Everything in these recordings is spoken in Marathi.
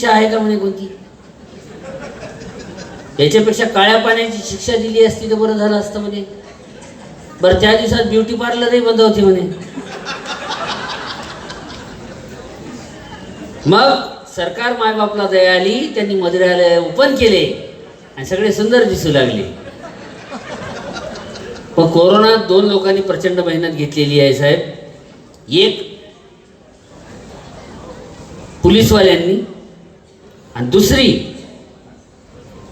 शिक्षा आहे का म्हणे कोणती? याच्यापेक्षा काळ्या पाण्याची शिक्षा दिली असती तर बरं झालं असतं म्हणे. बरं त्या दिवसात ब्युटी पार्लरही बंद होती म्हणे. मग सरकार मायबापला दया आली त्यांनी मदिरालय ओपन केले आणि सगळे सुंदर दिसू लागले. पण कोरोनात दोन लोकांनी प्रचंड मेहनत घेतलेली आहे साहेब. एक पोलीसवाल्यांनी आणि दुसरी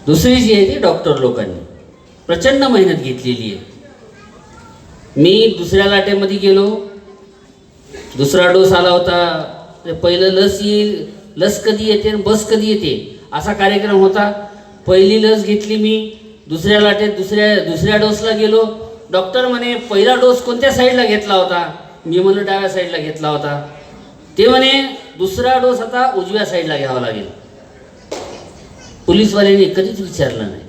दुसरी जी आहे ती डॉक्टर लोकांनी. प्रचंड मेहनत घेतलेली आहे. मी दुसऱ्या लाटेमध्ये गेलो. दुसरा डोस आला होता. पहिलं लस येईल लस कधी येते आणि बस कधी येते? असा कार्यक्रम होता. पहिली लस घेतली मी. दुसऱ्या लाटेत दुसऱ्या दुसऱ्या डोसला गेलो. डॉक्टर म्हणे पहिला डोस कोणत्या साईडला घेतला होता? मी म्हणलं डाव्या साईडला घेतला होता. ते म्हणे दुसरा डोस आता उजव्या साईडला घ्यावा लागेल. पोलीसवाल्यांनी कधीच विचारलं नाही.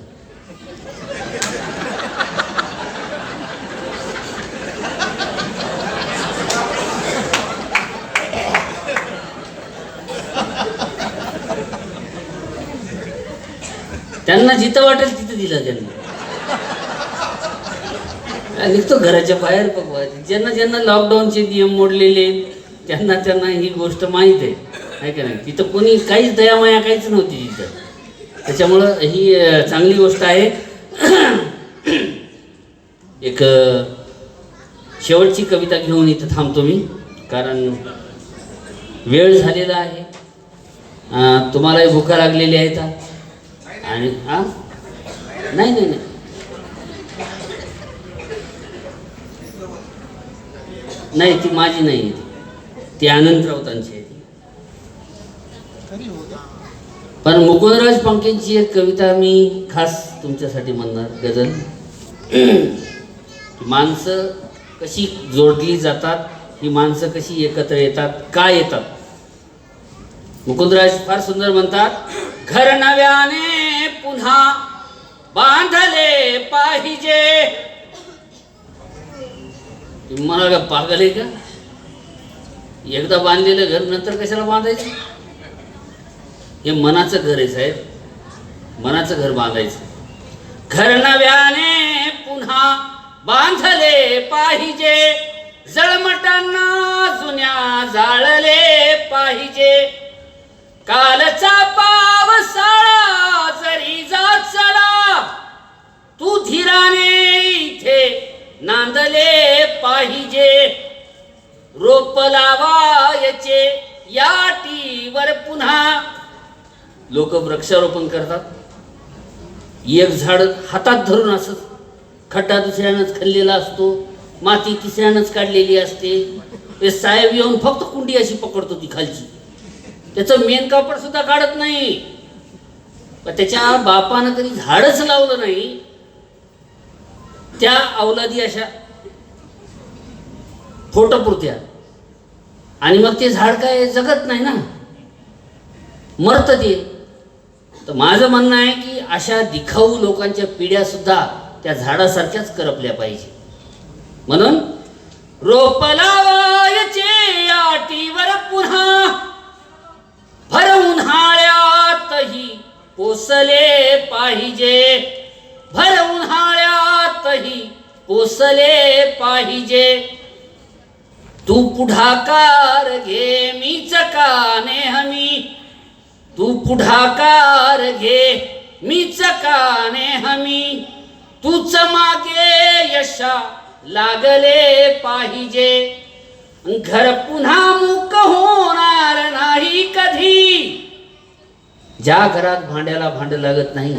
त्यांना जिथं वाटेल तिथं दिलं त्यांनी. निघतो घराच्या बाहेर बघवा ज्यांना ज्यांना लॉकडाऊनचे नियम मोडलेले त्यांना त्यांना ही गोष्ट माहीत आहे. आहे का नाही? तिथं कोणी काहीच दयामाया काहीच नव्हती तिथं. त्याच्यामुळं ही चांगली गोष्ट आहे. एक शेवटची कविता घेऊन इथं थांबतो मी कारण वेळ झालेला आहे. तुम्हालाही भुका लागलेली आहेत आणि हा नाही नाही नाही. नाही ती माझी नाही आहे. ती. ती आनंद राऊतांची आहे ती. पण मुकुंदराज पंकेंची एक कविता मी खास तुमच्यासाठी म्हणणार गझल माणसं कशी जोडली जातात ही माणसं कशी एकत्र येतात का येतात? मुकुंदराज फार सुंदर म्हणतात घर नव्याने पुन्हा बांधले पाहिजे. तुम्ही का पागल आहे का? एकदा बांधलेलं घर नंतर कशाला बांधायचं? हे मनाचं घर आहे साहेब. मनाचं घर बांधायचं. घर नव्याने पुन्हा बांधले पाहिजे. जळमटांना जुन्या जाळले पाहिजे. कालचा पावसाळा जरी जात चला तू धीराने इथे नांदले पाहिजे. रोप लावायचे या टीवर पुन्हा लोक वृक्षारोपण करतात. एक झाड हातात धरून असत. खड्डा दुसऱ्यानंच खाल्लेला असतो. माती तिसऱ्यानंच काढलेली असते. ते साहेब येऊन फक्त कुंडी अशी पकडतो ती खालची. त्याचं मेन कापड सुद्धा काढत नाही. पण त्याच्या बापानं कधी झाडच लावलं नाही. त्या अवलादी अशा फोटोपुरत्या. आणि मग ते झाड काय जगत नाही ना. मरत ते. तर माझं म्हणणं आहे की अशा दिखाऊ लोकांच्या पिढ्या सुद्धा त्या झाडासारख्याच करपल्या पाहिजे. म्हणून रोप लावायचे आटीवर पुन्हा भर उन्हाळ्यातही पोसले पाहिजे. भर उन्हाळ्यातही पोसले पाहिजे. तू पुढाकार घे मीच काने हमी. तू पुढाकार घे मीच काने हमी. तूच मागे यशा लागले पाहिजे. घर पुन्हा मुक होणार नाही कधी. ज्या घरात भांड्याला भांड लागत नाही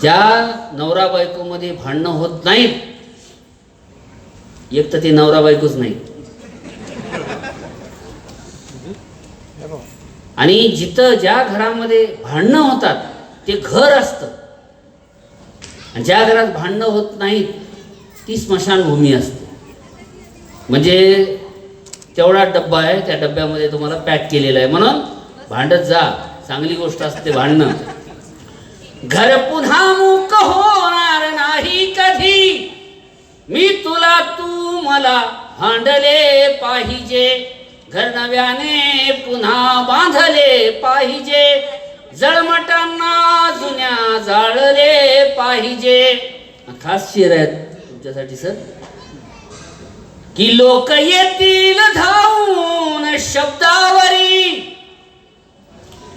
ज्या नवरा बायकोमध्ये भांडणं होत नाहीत एक तर ती नवरा बायकोच नाही. आणि जिथं ज्या घरामध्ये भांडणं होतात ते घर असतं. आणि ज्या घरात भांडणं होत नाहीत ती स्मशानभूमी असते. म्हणजे तेवढा डब्बा आहे त्या डब्यामध्ये तुम्हाला पॅक केलेला आहे. म्हणून भांडत जा चांगली गोष्ट असते भांडणं. घर पुन्हा मुक होणार नाही कधी. मी तुला तू मला भांडले पाहिजे. घरनव्याने पुन्हा बांधले पाहिजे. जळमटांना जुन्या जाळले पाहिजे. खास शेर आहेत तुमच्यासाठी सर. की लोक येतील धावून शब्दावरी.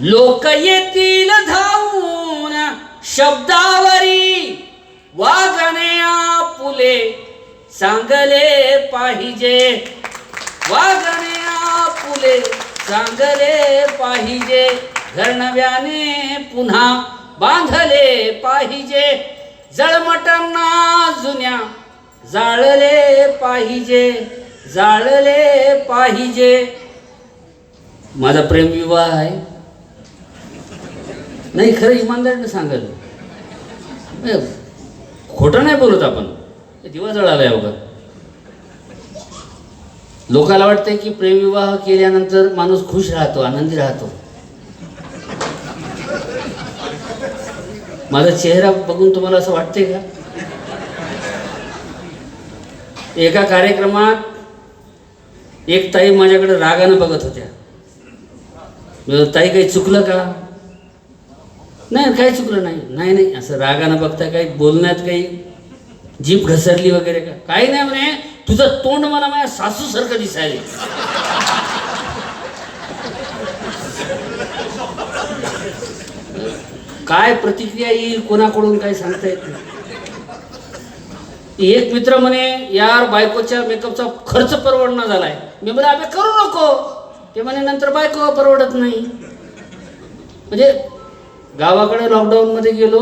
लोक येतील धावून शब्दावरी. वागणे आपुले सांगले पाहिजे. वागणे फुले चांगले पाहिजे घर पुन्हा बांधले पाहिजे. जळमटांना जुन्या जाळले पाहिजे जाळले पाहिजे. माझा प्रेमविवाह आहे. नाही खरं इमानदारीने सांगाल खोटं नाही बोलत आपण. दिवा जळाला आहे बघा लोकाला वाटतंय की प्रेमविवाह केल्यानंतर माणूस खुश राहतो आनंदी राहतो. माझा चेहरा बघून तुम्हाला असं वाटतंय का? एका कार्यक्रमात एक ताई माझ्याकडे रागानं बघत होत्या. ताई काही चुकलं का? नाही काही चुकलं नाही. नाही नाही असं रागानं बघता काही बोलण्यात काही जीभ घसरली वगैरे का? काही नाही म्हणे तुझं तोंड मला माझ्या सासूसारखं दिसायला काय प्रतिक्रिया येईल कोणाकडून काही सांगता येत नाही. एक मित्र म्हणे यार बायकोच्या मेकअपचा खर्च परवडणं झालाय. मी म्हणे अबे करू नको. ते म्हणे नंतर बायको परवडत नाही. म्हणजे गावाकडे लॉकडाऊनमध्ये गेलो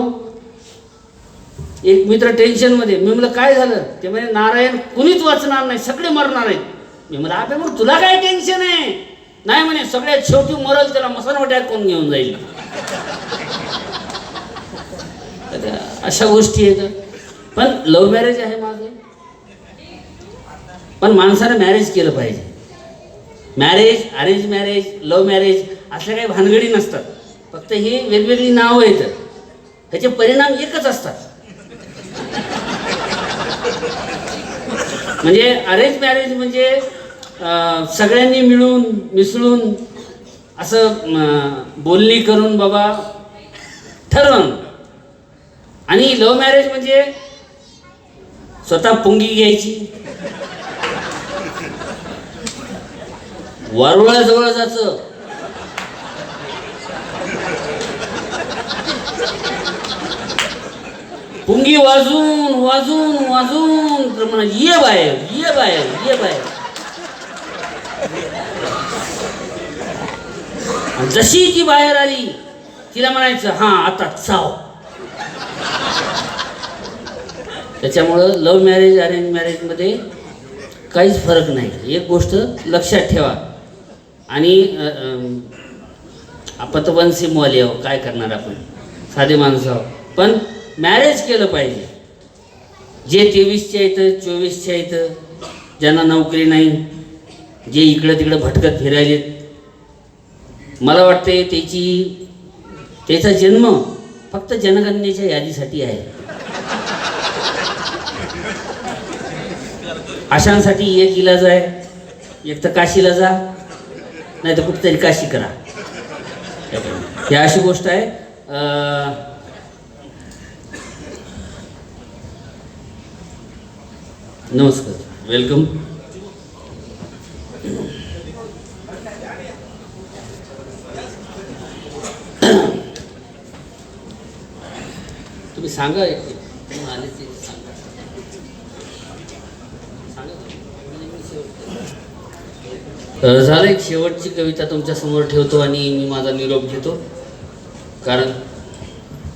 एक मित्र टेन्शनमध्ये मी म्हणलं काय झालं? ते म्हणजे नारायण कुणीच वाचणार नाही सगळे मरणार आहेत. मी म्हणलं आपे मग तुला काय टेन्शन आहे? नाही म्हणे सगळ्यात शेवटी मरल त्याला मसनवट्यात कोण घेऊन जाईल? अशा गोष्टी आहेत. पण लव्ह मॅरेज आहे माझं. पण माणसानं मॅरेज केलं पाहिजे. Marriage arrange marriage love marriage अशा काही भानगडी नसतात. फक्त ही वेगवेगळी नावं येतात त्याचे परिणाम एकच असतात. म्हणजे अरेंज मॅरेज म्हणजे सगळ्यांनी मिळून मिसळून असं बोलणी करून बाबा ठरवण. आणि लव्ह मॅरेज म्हणजे स्वतः पुंगी घ्यायची. वारुळाजवळ जायचं. पुंगी वाजून वाजून वाजून तर म्हणा ये बाहेर ये बाहेर ये बाहेर. जशी ती बाहेर आली तिला म्हणायचं हा आता चाव. त्याच्यामुळं लव्ह मॅरेज अरेंज मॅरेजमध्ये काहीच फरक नाही. एक गोष्ट लक्षात ठेवा. आणि अ, अम, आपण तर आहो काय करणार आपण? साधे माणसं आहो. पण मॅरेज केलं पाहिजे. जे तेवीसच्या येतं चोवीसच्या येतं ज्यांना नोकरी नाही जे इकडं तिकडं भटकत फिरायलेत मला वाटते त्याची त्याचा जन्म फक्त जनगणनेच्या यादीसाठी आहे. अशांसाठी एक इलाज आहे एक तर काशीला जा नाही तर कुठेतरी काशी करा. ही अशी गोष्ट आहे. नमस्कार वेलकम तुम्ही सांगा एक आले ते सांगा. सांगा. झालं एक शेवटची कविता तुमच्यासमोर ठेवतो आणि मी माझा निरोप घेतो. कारण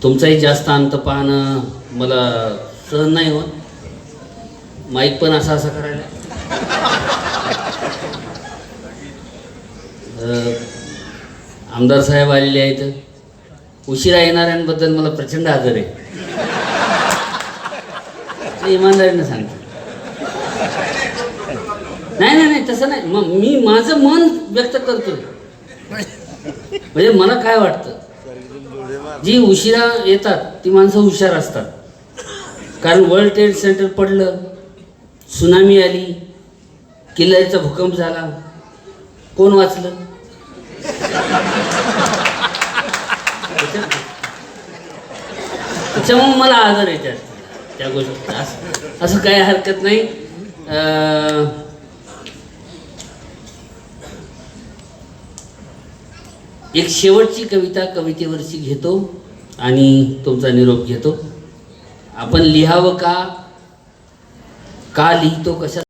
तुमचाही जास्त अंत पाहणं मला सहन नाही होत. माईक पण असा असा करायला. आमदार साहेब आलेले आहेत. उशिरा येणाऱ्यांबद्दल मला प्रचंड आदर आहे. ते इमानदारीनं सांगतो नाही नाही नाही तसं नाही. मग मी माझं मन व्यक्त करतो म्हणजे मला काय वाटतं? जी उशिरा येतात ती माणसं हुशार असतात. कारण वर्ल्ड ट्रेड सेंटर पडलं. सुनामी आली किल्ल्याचा भूकंप झाला. कोण वाचलं? त्याच्यामुळे मला आदर आहे त्यात त्या गोष्टी असं असं काही हरकत नाही. एक शेवटची कविता कवितेवरची घेतो आणि तुमचा निरोप घेतो. आपण लिहावं का का लिहितो कशा